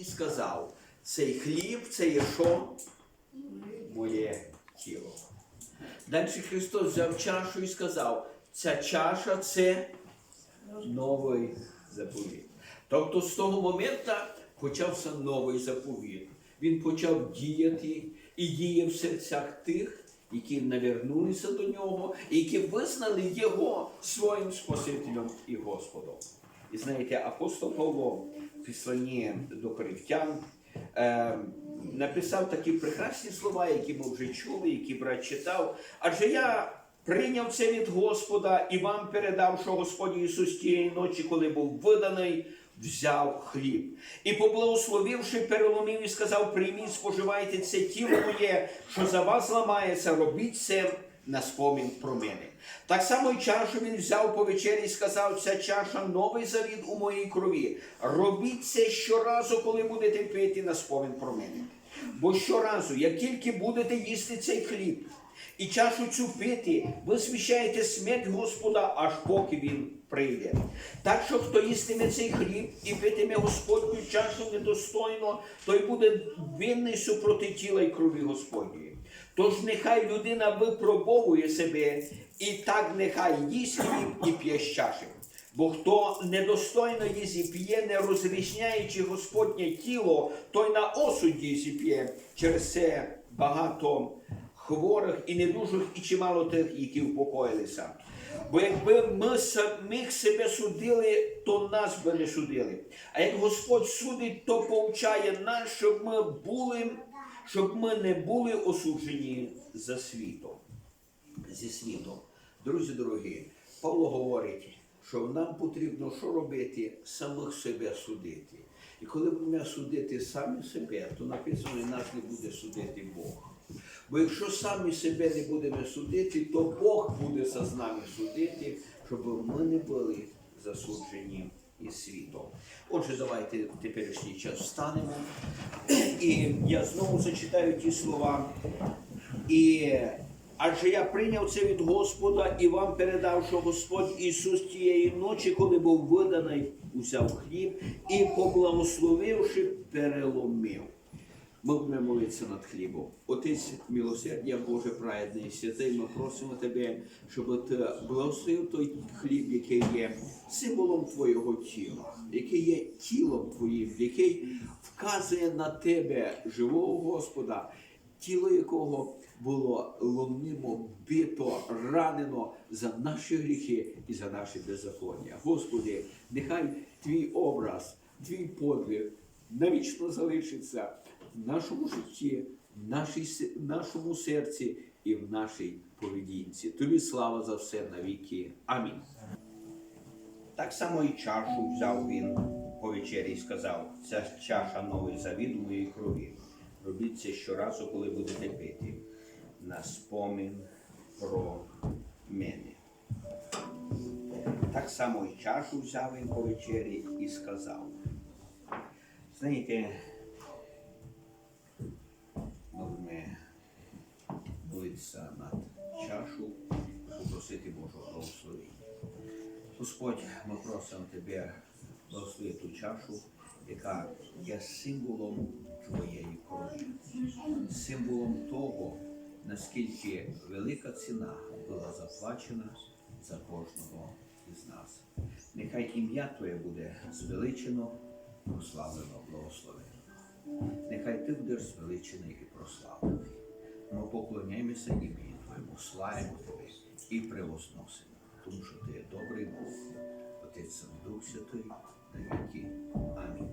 і сказав: цей хліб це є що? Моє тіло. Далі Христос взяв чашу і сказав, ця чаша це новий заповіт. Тобто з того моменту почався новий заповіт. Він почав діяти і діє в серцях тих, які навернулися до нього, і які визнали його своїм Спасителем і Господом. І знаєте, апостол Павло в післанні до Коринфян е, написав такі прекрасні слова, які ми вже чули, які брат читав. Адже я прийняв це від Господа і вам передав, що Господь Ісус тієї ночі, коли був виданий, взяв хліб. І поблагословивши, переломив і сказав: прийміть, споживайте це тіло моє, що за вас ламається, робіть це на спомін про мене. Так само і чашу він взяв по вечері і сказав, ця чаша новий завіт у моїй крові. Робіть це щоразу, коли будете пити на спомін про мене. Бо щоразу, як тільки будете їсти цей хліб і чашу цю пити, ви свящаєте смерть Господа, аж поки він прийде. Так що хто їстиме цей хліб і питиме Господню чашу недостойно, той буде винний супроти тіла і крові Господньої. Тож нехай людина випробовує себе, і так нехай їсть хліб і п'є з чаші. Бо хто недостойно їсть і не розрізняючи Господнє тіло, той на осуд їсть і п'є. Через це багато хворих і недужих, і чимало тих, які впокоїлися. Бо якби ми самих себе судили, то нас би не судили. А як Господь судить, то повчає нас, щоб ми були, щоб ми не були осуджені за світом. Зі світом. Друзі дорогі, Павло говорить, що нам потрібно що робити? Самих себе судити. І коли будемо судити самі себе, то написано, нас не буде судити Бог. Бо якщо самі себе не будемо судити, то Бог буде з нами судити, щоб ми не були засуджені із світом. Отже, давайте в теперішній час встанемо. І я знову зачитаю ті слова. І адже я прийняв це від Господа і вам передав, що Господь Ісус тієї ночі, коли був виданий, узяв хліб і, поблагословивши, переломив. Ми будемо молитися над хлібом. Отець милосердя Боже праведний, святий, ми просимо Тебе, щоб ти благословив той хліб, який є символом Твого тіла, який є тілом Твоїм, який вказує на Тебе, живого Господа, тіло якого було ломимо, бито, ранено за наші гріхи і за наші беззаконня. Господи, нехай Твій образ, Твій подвиг навічно залишиться в нашому житті, в нашій, нашому серці і в нашій поведінці. Тобі слава за все навіки. Амінь. Так само і чашу взяв він по вечері і сказав: ця чаша новий завід моїй крові. Робіть це щоразу, коли будете пити, на спомин про мене. Так само і чашу взяв він по вечері і сказав. Знаєте, молитися над чашу, попросити Божого благословення. Господь, ми просимо Тебе благослови ту чашу, яка є символом Твоєї крові, символом того, наскільки велика ціна була заплачена за кожного із нас. Нехай ім'я Твоє буде звеличено, прославлено, благословено. Нехай Ти будеш звеличений і прославлений. Ми поклоняємося імені Твоєму, славимо Тебе і превозносимо, тому що Ти є добрий Бог, Отець Дух Святий, на віки. Амінь.